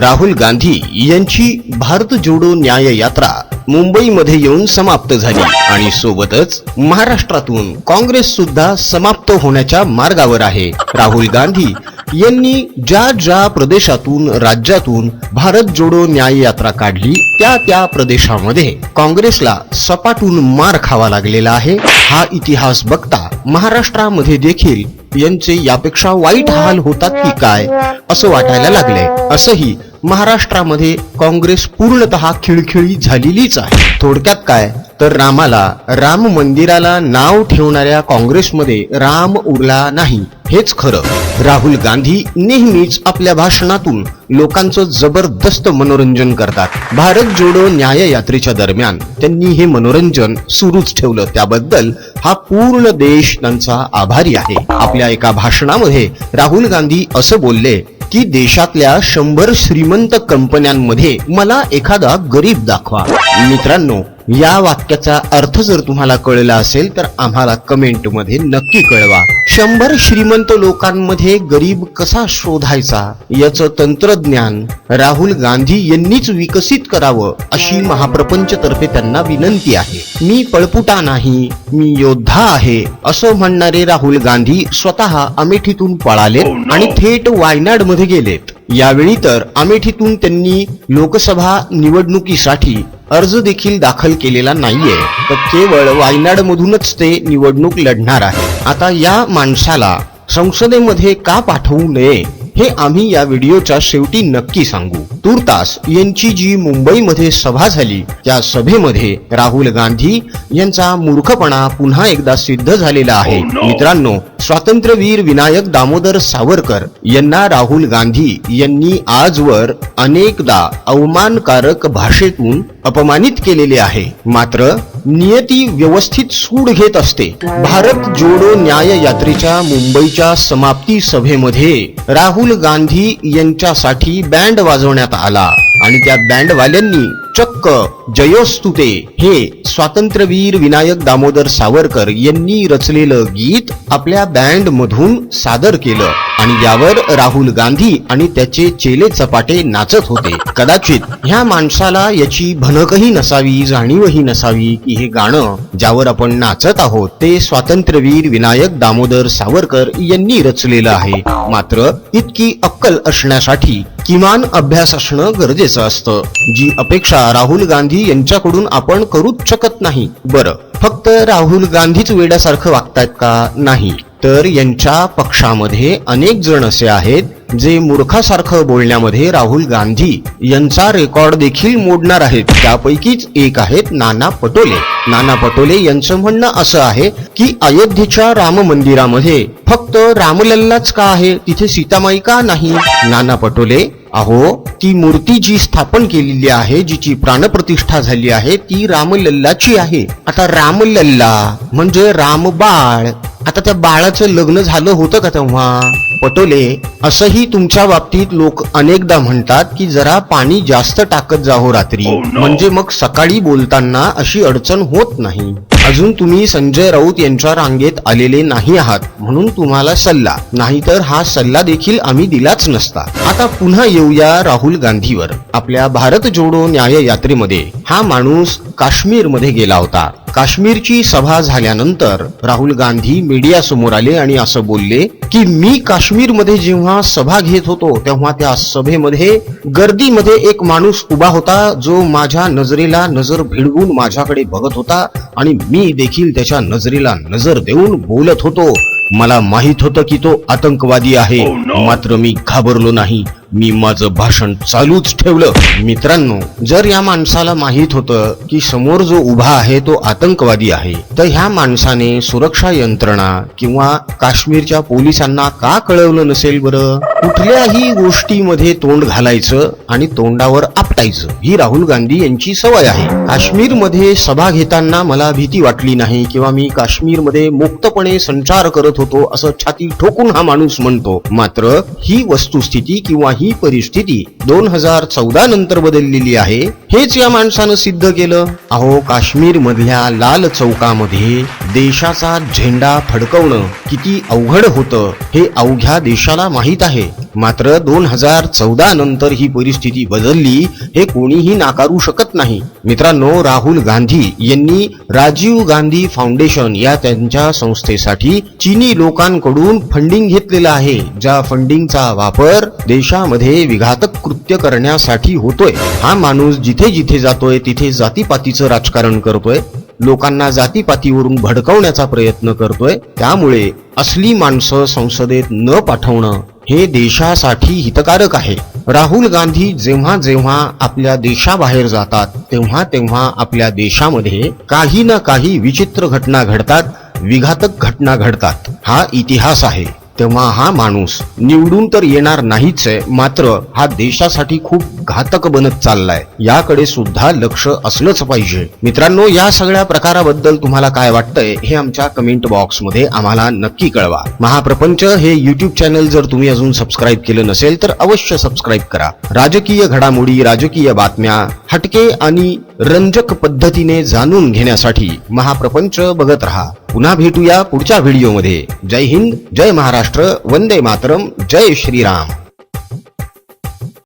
राहुल गांधी यांची भारत जोडो न्याय यात्रा मुंबईमध्ये येऊन समाप्त झाली. आणि सोबतच महाराष्ट्रातून काँग्रेस सुद्धा समाप्त होण्याच्या मार्गावर आहे. राहुल गांधी यांनी ज्या ज्या प्रदेशातून राज्यातून भारत जोडो न्याय यात्रा काढली त्या त्या प्रदेशामध्ये काँग्रेसला सपाटून मार खावा लागलेला आहे. हा इतिहास बघता महाराष्ट्रामध्ये देखील यांचे यापेक्षा वाईट हाल होतात की काय असं वाटायला लागले असंही महाराष्ट्रामध्ये काँग्रेस पूर्णतः खिळखिळी झालेलीच आहे. थोडक्यात काय? तर रामाला राम मंदिराला नाव ठेवणाऱ्या काँग्रेसमध्ये राम उरला नाही. हेच खरं. राहुल गांधी नेहमीच आपल्या भाषणातून लोकांचं जबरदस्त मनोरंजन करतात. भारत जोडो न्याय यात्रेच्या दरम्यान त्यांनी हे मनोरंजन सुरूच ठेवलं. त्याबद्दल हा पूर्ण देश त्यांचा आभारी आहे. आपल्या एका भाषणामध्ये राहुल गांधी असं बोलले की देशातल्या शंभर श्रीमंत कंपन्यांमध्ये मला एखादा गरीब दाखवा. मित्रांनो या वाक्याचा अर्थ जर तुम्हाला कळला असेल तर आम्हाला कमेंटमध्ये नक्की कळवा. शंभर श्रीमंत लोकांमध्ये गरीब कसा शोधायचा? याचं तंत्रज्ञान राहुल गांधी यांनीच विकसित करावं अशी महाप्रपंच तर्फे त्यांना विनंती आहे. मी पळपुटा नाही मी योद्धा आहे असं म्हणणारे राहुल गांधी स्वतः अमेठीतून पळाले आणि थेट वायनाडमध्ये गेलेत. यावेळी तर अमेठीतून त्यांनी लोकसभा निवडणुकीसाठी अर्ज देखील दाखल केलेला नाहीये. तर केवळ वायनाड मधूनच ते निवडणूक लढणार आहे. आता या माणसाला संसदेमध्ये का पाठवू नये हे आम्ही या व्हिडिओच्या शेवटी नक्की सांगू. तुर्तास यांची जी मुंबईमध्ये सभा झाली. त्या सभेमध्ये राहुल गांधी यांचा मूर्खपणा पुन्हा एकदा सिद्ध झालेला आहे. मित्रांनो स्वातंत्र्यवीर विनायक दामोदर सावरकर यांना राहुल गांधी यांनी आजवर अनेकदा अवमानकारक भाषेतून अपमानित केलेले आहे. मात्र नियती व्यवस्थित सूड घेत असते. भारत जोडो न्याय यात्रेच्या मुंबईच्या समाप्ती सभेमध्ये राहुल गांधी यांच्यासाठी बँड वाजवण्यात आला. आणि त्या बँडवाल्यांनी चक्क जयोस्तुते हे स्वातंत्र्यवीर विनायक दामोदर सावरकर यांनी रचलेलं गीत आपल्या बँड मधून सादर केलं. आणि यावर राहुल गांधी आणि त्याचे चेले चपाटे नाचत होते. कदाचित ह्या माणसाला याची भनकही नसावी जाणीवही नसावी की हे गाणं ज्यावर आपण नाचत आहोत ते स्वातंत्र्यवीर विनायक दामोदर सावरकर यांनी रचलेलं आहे. मात्र इतकी अक्कल असण्यासाठी किमान अभ्यास असणं गरजेचं असतं. जी अपेक्षा राहुल गांधी यांच्याकडून आपण करूच शकत नाही. बरं फक्त राहुल गांधीच वेड्यासारखं वागतायत का नाही? तर यांच्या पक्षामध्ये अनेक जण असे आहेत जे मूर्खासारखं बोलण्यामध्ये राहुल गांधी यांचा रेकॉर्ड देखील मोडणार आहेत. त्यापैकीच एक आहेत नाना पटोले. नाना पटोले यांचं म्हणणं असं आहे की अयोध्येच्या राम मंदिरामध्ये फक्त रामलल्लाच का आहे? तिथे सीतामाई का नाही? नाना पटोले अहो ती मूर्ती जी स्थापन केलेली आहे जिची प्राणप्रतिष्ठा झाली आहे ती रामलल्लाची आहे. आता रामलल्ला म्हणजे रामबाळ. आता त्या बाळाचं लग्न झालं होतं का तेव्हा? पटोले असंही तुमच्या बाबतीत लोक अनेकदा म्हणतात की जरा पाणी जास्त टाकत जाहो रात्री. म्हणजे मग सकाळी बोलताना अशी अडचण होत नाही. अजून तुम्ही संजय राऊत यांच्या रांगेत आलेले नाही आहात म्हणून तुम्हाला सल्ला. नाहीतर हा सल्ला देखील आम्ही दिलाच नसता. आता पुन्हा येऊया राहुल गांधीवर. आपल्या भारत जोडो न्याय यात्रेमध्ये हा माणूस काश्मीरमध्ये गेला होता. काश्मीरची सभा झाल्यानंतर राहुल गांधी मीडिया समोर आले आणि असं बोलले की मी काश्मीरमध्ये जेव्हा सभा घेत होतो तेव्हा त्या सभेमध्ये गर्दीमध्ये एक माणूस उभा होता जो माझ्या नजरेला नजर भिडवून माझ्याकडे बघत होता आणि मी देखील त्याच्या नजरेला नजर देऊन बोलत होतो. मला माहीत होतं की तो आतंकवादी आहे. मात्र मी घाबरलो नाही. मी माझं भाषण चालूच ठेवलं. मित्रांनो जर या माणसाला माहीत होतं की समोर जो उभा आहे तो आतंकवादी आहे तर ह्या माणसाने सुरक्षा यंत्रणा किंवा काश्मीरच्या पोलिसांना का कळवलं नसेल बरं? कुठल्याही गोष्टीमध्ये तोंड घालायचं आणि तोंडावर आपटायचं ही राहुल गांधी यांची सवय आहे. काश्मीरमध्ये सभा घेताना मला भीती वाटली नाही किंवा मी काश्मीरमध्ये मुक्तपणे संचार करत होतो असं छाती ठोकून हा माणूस म्हणतो. मात्र ही वस्तुस्थिती किंवा ही परिस्थिती दोन हजार चौदा नंतर बदललेली आहे हेच या माणसानं सिद्ध केलं. अहो काश्मीर मधल्या लाल चौकामध्ये देशाचा झेंडा फडकवणं किती अवघड होतं हे अवघ्या देशाला माहीत आहे. मात्र दोन हजार चौदा नंतर ही परिस्थिती बदलली हे कोणीही नाकारू शकत नाही. मित्रांनो राहुल गांधी यांनी राजीव गांधी फाउंडेशन या त्यांच्या संस्थेसाठी चीनी लोकांकडून फंडिंग घेतलेलं आहे ज्या फंडिंगचा वापर देशामध्ये विघातक कृत्य करण्यासाठी होतोय. हा माणूस जिथे जिथे जातोय तिथे जातीपातीचं राजकारण करतोय लोकांना जातीपातीवरून भडकवण्याचा प्रयत्न करतोय त्यामुळे असली माणसं संसदेत न पाठवणं हे देशासाठी हितकारक आहे. राहुल गांधी जेव्हा जेव्हा आपल्या देशाबाहेर जातात तेव्हा तेव्हा आपल्या देशामध्ये काही ना काही विचित्र घटना घडतात विघातक घटना घडतात. हा इतिहास आहे. तेव्हा हा माणूस निवडून तर येणार नाहीच आहे मात्र हा देशासाठी खूप घातक बनत चाललाय. याकडे सुद्धा लक्ष असलंच पाहिजे. मित्रांनो या सगळ्या प्रकाराबद्दल तुम्हाला काय वाटतंय हे आमच्या कमेंट बॉक्समध्ये आम्हाला नक्की कळवा. महाप्रपंच हे युट्यूब चॅनल जर तुम्ही अजून सबस्क्राईब केलं नसेल तर अवश्य सबस्क्राईब करा. राजकीय घडामोडी राजकीय बातम्या हटके आणि रंजक पद्धतीने जाणून घेण्यासाठी महाप्रपंच बघत राहा. पुन्हा भेटूया पुढच्या व्हिडिओमध्ये जय हिंद जय महाराष्ट्र वंदे मातरम जय श्रीराम.